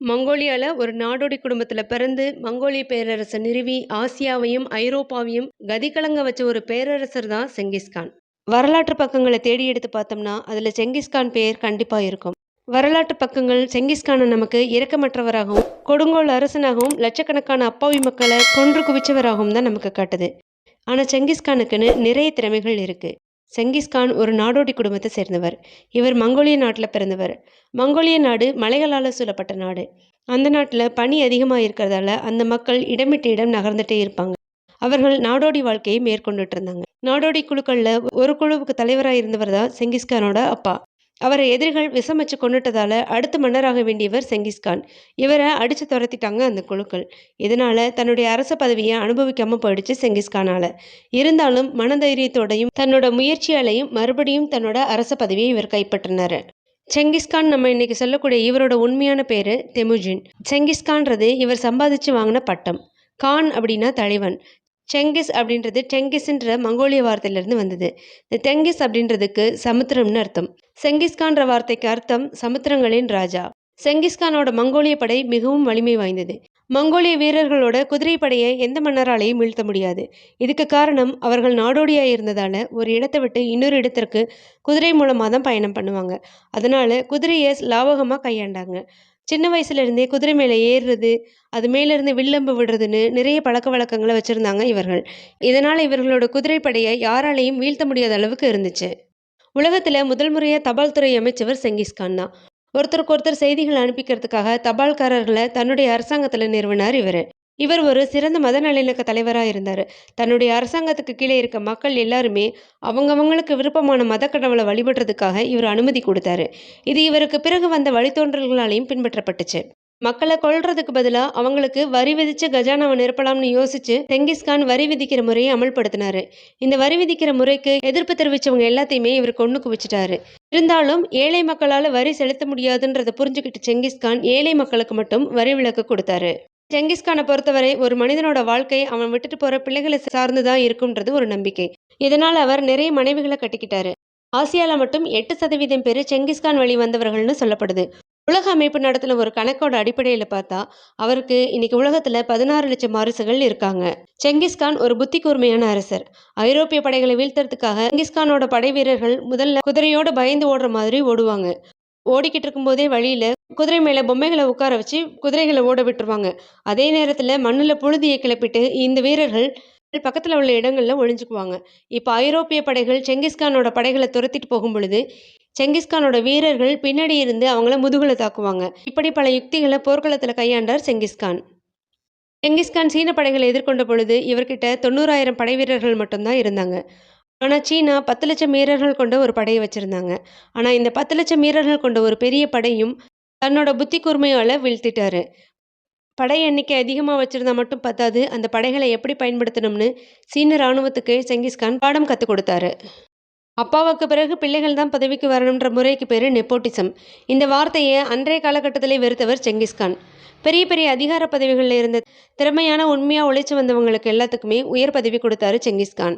மங்கோலியால ஒரு நாடோடி குடும்பத்துல பிறந்து மங்கோலிய பேரரசை நிறுவி ஆசியாவையும் ஐரோப்பாவையும் கதிகலங்க வச்ச ஒரு பேரரசர் தான் செங்கிஸ்கான் வரலாற்று பக்கங்களை தேடி எடுத்து பார்த்தோம்னா அதுல செங்கிஸ்கான் பெயர் கண்டிப்பா இருக்கும். வரலாற்று பக்கங்கள் செங்கிஸ்கானை நமக்கு இரக்கமற்றவராகவும் கொடுங்கோல் அரசனாகவும் லட்சக்கணக்கான அப்பாவி மக்களை கொன்று குவிச்சவராகவும் தான் நமக்கு காட்டுது. ஆனா செங்கிஸ்கானுக்குன்னு நிறைய திறமைகள் இருக்கு. செங்கிஸ்கான் ஒரு நாடோடி குடும்பத்தை சேர்ந்தவர். இவர் மங்கோலிய நாட்டில் பிறந்தவர். மங்கோலிய நாடு மலைகளால் சூழப்பட்ட நாடு. அந்த நாட்டில் பனி அதிகமாக இருக்கிறதால அந்த மக்கள் இடமிட்டு இடம் நகர்ந்துட்டே இருப்பாங்க. அவர்கள் நாடோடி வாழ்க்கையை மேற்கொண்டுட்டு இருந்தாங்க. நாடோடி குழுக்களில் ஒரு குழுவுக்கு தலைவராக இருந்தவர் தான் செங்கிஸ்கானோட அப்பா. அவரை எதிரிகள் விஷமச்சு கொண்டுட்டதால அடுத்த மன்னராக வேண்டியவர் செங்கிஸ்கான் இவரை அடித்து துரத்திட்டாங்க அந்த குழுக்கள். இதனால தன்னுடைய அரச பதவியை அனுபவிக்காம போயிடுச்சு செங்கிஸ்கானால இருந்தாலும் மனதைரியத்தோடையும் தன்னோட முயற்சியாலையும் மறுபடியும் தன்னோட அரச பதவியை இவர் கைப்பற்றினார். செங்கிஸ்கான் நம்ம இன்னைக்கு சொல்லக்கூடிய இவரோட உண்மையான பேரு தெமுஜின். செங்கிஸ்கான்றது இவர் சம்பாதிச்சு வாங்கின பட்டம். கான் அப்படின்னா தலைவன். செங்கிஸ் அப்படின்றது டெங்கிஸ்ன்ற மங்கோலிய வார்த்தையிலிருந்து வந்தது. இந்த டெங்கிஸ் அப்படின்றதுக்கு சமுத்திரம்னு அர்த்தம். செங்கிஸ்கான்ற வார்த்தைக்கு அர்த்தம் சமுத்திரங்களின் ராஜா. செங்கிஸ்கானோட மங்கோலிய படை மிகவும் வலிமை வாய்ந்தது. மங்கோலிய வீரர்களோட குதிரை படையை எந்த மன்னராலையும் வீழ்த்த முடியாது. இதுக்கு காரணம் அவர்கள் நாடோடியா இருந்ததால ஒரு இடத்தை விட்டு இன்னொரு இடத்திற்கு குதிரை மூலமாக தான் பயணம் பண்ணுவாங்க. அதனால குதிரையை லாவகமாக கையாண்டாங்க. சின்ன வயசுலேருந்தே குதிரை மேலே ஏறுறது அது மேலேருந்து வில்லம்பு விடுறதுன்னு நிறைய பழக்க வழக்கங்களை வச்சுருந்தாங்க இவர்கள். இதனால் இவர்களோட குதிரைப்படையை யாராலையும் வீழ்த்த முடியாத அளவுக்கு இருந்துச்சு. உலகத்தில் முதல் முறையாக தபால் துறை அமைச்சவர் செங்கிஸ்கான் தான் ஒருத்தருக்கு ஒருத்தர் செய்திகள் அனுப்பிக்கிறதுக்காக தபால்காரர்களை தன்னுடைய அரசாங்கத்தில் நிறுவினார் இவர். இவர் ஒரு சிறந்த மத நல்லிணக்க தலைவராக இருந்தார். தன்னுடைய அரசாங்கத்துக்கு கீழே இருக்க மக்கள் எல்லாருமே அவங்கவங்களுக்கு விருப்பமான மத கடவுளை வழிபடுறதுக்காக இவர் அனுமதி கொடுத்தாரு. இது இவருக்கு பிறகு வந்த வழித்தோன்றல்களாலையும் பின்பற்றப்பட்டுச்சு. மக்களை கொல்றதுக்கு பதிலாக அவங்களுக்கு வரி விதிச்சு கஜானாவை நிரப்பலாம்னு யோசிச்சு செங்கிஸ்கான் வரி விதிக்கிற முறையை அமல்படுத்தினாரு. இந்த வரி விதிக்கிற முறைக்கு எதிர்ப்பு தெரிவிச்சவங்க எல்லாத்தையுமே இவர் கொண்டு குவிச்சிட்டாரு. இருந்தாலும் ஏழை மக்களால் வரி செலுத்த முடியாதுன்றதை புரிஞ்சுக்கிட்டு செங்கிஸ்கான் ஏழை மக்களுக்கு மட்டும் வரி விலக்கு கொடுத்தாரு. செங்கிஸ்கானை பொறுத்தவரை ஒரு மனிதனோட வாழ்க்கை அவன் விட்டுட்டு போற பிள்ளைகளை சார்ந்து தான் இருக்கும்ன்றது ஒரு நம்பிக்கை. இதனால் அவர் நிறைய மனைவிகளை கட்டிக்கிட்டாரு. ஆசியாவில் மட்டும் எட்டு சதவீதம் பேர் செங்கிஸ்கான் வழி வந்தவர்கள்னு சொல்லப்படுது. உலக அமைப்பு நடத்தின ஒரு கணக்கோட அடிப்படையில் பார்த்தா அவருக்கு இன்னைக்கு உலகத்துல பதினாறு லட்சம் வாரிசுகள் இருக்காங்க. செங்கிஸ்கான் ஒரு புத்தி கூர்மையான அரசர். ஐரோப்பிய படைகளை வீழ்த்துறதுக்காக செங்கிஸ்கானோட படை வீரர்கள் முதல்ல குதிரையோட பயந்து ஓடுற மாதிரி ஓடுவாங்க. ஓடிக்கிட்டு இருக்கும்போதே வழியில குதிரை மேல பொம்மைகளை உட்கார வச்சு குதிரைகளை ஓட விட்டுருவாங்க. அதே நேரத்துல மண்ணுல புழுதியை கிளப்பிட்டு இந்த வீரர்கள் பக்கத்தில் உள்ள இடங்களில் ஒழிஞ்சுக்குவாங்க இப்போ ஐரோப்பிய படைகள் செங்கிஸ்கானோட படைகளை துரத்திட்டு போகும் பொழுது செங்கிஸ்கானோட வீரர்கள் பின்னாடி இருந்து அவங்கள முதுகுல தாக்குவாங்க. இப்படி பல யுக்திகளை போர்க்களத்தில் கையாண்டார் செங்கிஸ்கான். செங்கிஸ்கான் சீன படைகளை எதிர்கொண்ட பொழுது இவர்கிட்ட தொண்ணூறாயிரம் படை வீரர்கள் மட்டும்தான் இருந்தாங்க. ஆனால் சீனா பத்து லட்சம் வீரர்கள் கொண்ட ஒரு படையை வச்சுருந்தாங்க. ஆனால் இந்த பத்து லட்சம் வீரர்கள் கொண்ட ஒரு பெரிய படையும் தன்னோட புத்தி கூர்மையால் வீழ்த்திட்டாரு. படை எண்ணிக்கை அதிகமாக வச்சுருந்தா மட்டும் பத்தாது. அந்த படைகளை எப்படி பயன்படுத்தணும்னு சீன இராணுவத்துக்கு செங்கிஸ்கான் பாடம் கற்றுக் கொடுத்தாரு. அப்பாவுக்கு பிறகு பிள்ளைகள் தான் பதவிக்கு வரணுன்ற முறைக்கு பேர் நெப்போட்டிசம். இந்த வார்த்தையை அன்றைய காலகட்டத்தில் வெறுத்தவர் செங்கிஸ்கான். பெரிய பெரிய அதிகார பதவிகளில் இருந்த திறமையான உண்மையாக உழைச்சி வந்தவங்களுக்கு எல்லாத்துக்குமே உயர் பதவி கொடுத்தாரு செங்கிஸ்கான்.